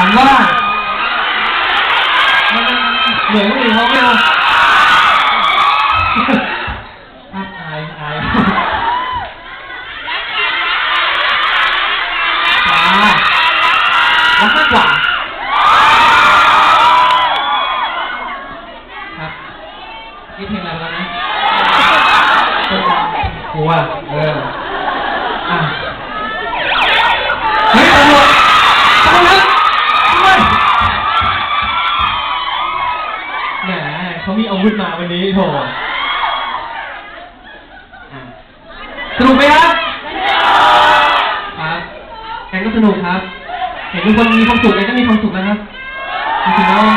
ถามว่าเหนื่อยไม่เหนื่อยเขาไม่เอาอายอายจ้าแล้วมากกว่าครับนี่เพลงอะไรแล้วนะกลัวเออ เขามีอาวุธมาวันนี้โถอะสนุกไหมครับครับแกก็สนุกครับ เห็นทุกคนมีความสุขแกก็มีความสุขนะครับจริงๆแล้วว้า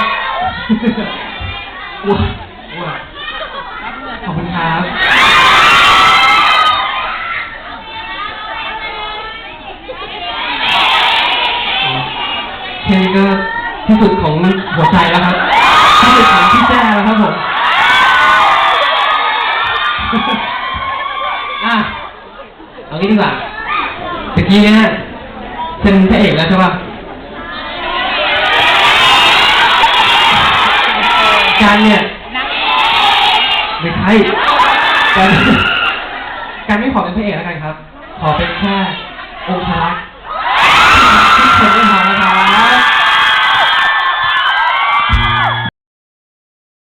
วว้าวขอบคุณครับแค่นี้ก็ที่สุดของหัวใจแล้วครับที่สุดของพี่แจ้แล้วครับผม อะ เอางี้ดีกว่าตะกี้เนี่ยเป็นพระเอกแล้วใช่ป่ะการเนี่ยไม่ใช่การการไม่ขอเป็นพระเอกแล้วกันครับ ขอเป็นแค่องค์พระ